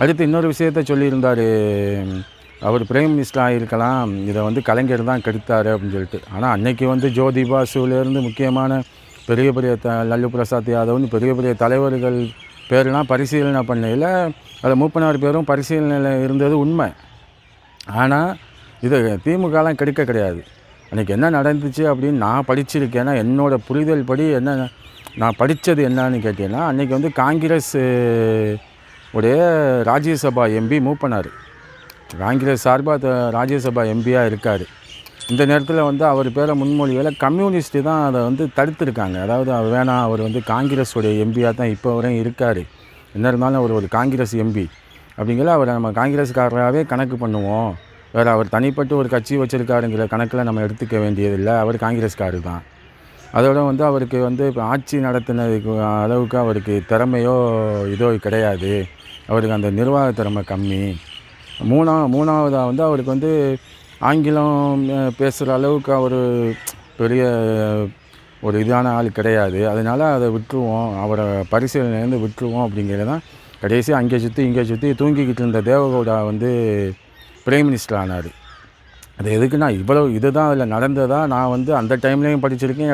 அடுத்து இன்னொரு விஷயத்த சொல்லியிருந்தார். அவர் பிரைம் மினிஸ்டர் இருக்கலாம் இதை வந்து கலைஞர் தான் கெடுத்தார் அப்படின்னு சொல்லிட்டு. ஆனால் அன்னைக்கு வந்து ஜோதி பாசுலேருந்து முக்கியமான பெரிய பெரிய த லல்லு பிரசாத் யாதவ்னு பெரிய பெரிய தலைவர்கள் பேரெலாம் பரிசீலனை பண்ணையில் அதில் மூப்பனார் பேரும் பரிசீலனையில் இருந்தது உண்மை. ஆனால் இது திமுகலாம் கெடுக்க கிடையாது. அன்றைக்கி என்ன நடந்துச்சு அப்படின்னு நான் படிச்சிருக்கேன்னா என்னோட புரிதல் படி என்ன நான் படித்தது என்னன்னு கேட்டீங்கன்னா அன்றைக்கி வந்து காங்கிரஸ் உடைய ராஜ்யசபா எம்பி மூப்பனார் காங்கிரஸ் சார்பாக ராஜ்யசபா எம்பியாக இருக்கார். இந்த நேரத்தில் வந்து அவர் பேரை முன்மொழிவில் கம்யூனிஸ்ட்டு தான் அதை வந்து தடுத்துருக்காங்க. அதாவது அவர் வேணாம் அவர் வந்து காங்கிரஸுடைய எம்பியாக தான் இப்போ வரையும் இருக்கார். என்ன இருந்தாலும் அவர் ஒரு காங்கிரஸ் எம்பி அப்படிங்கிற அவரை நம்ம காங்கிரஸ்காரராகவே கணக்கு பண்ணுவோம். வேறு அவர் தனிப்பட்டு ஒரு கட்சி வச்சுருக்காருங்கிற கணக்கில் நம்ம எடுத்துக்க வேண்டியதில்லை. அவர் காங்கிரஸ்காரு தான். அதோட வந்து அவருக்கு வந்து இப்போ ஆட்சி நடத்தினதுக்கு அளவுக்கு அவருக்கு திறமையோ இதோ கிடையாது. அவருக்கு அந்த நிர்வாக திறமை கம்மி. மூணா மூணாவதாக வந்து அவருக்கு வந்து ஆங்கிலம் பேசுகிற அளவுக்கு அவர் பெரிய ஒரு இதான ஆள் கிடையாது. அதனால் அதை விட்டுருவோம். அவரை பரிசீலனையிலேருந்து விட்டுருவோம் அப்படிங்கிறது தான் கடைசி அங்கே சுற்றி இங்கே சுற்றி தூங்கிக்கிட்டு இருந்த தேவகவுடா வந்து பிரைம் மினிஸ்டர் ஆனார். அது எதுக்குன்னா இவ்வளோ இதுதான் அதில் நடந்ததாக நான் வந்து அந்த டைம்லேயும் படிச்சிருக்கேன்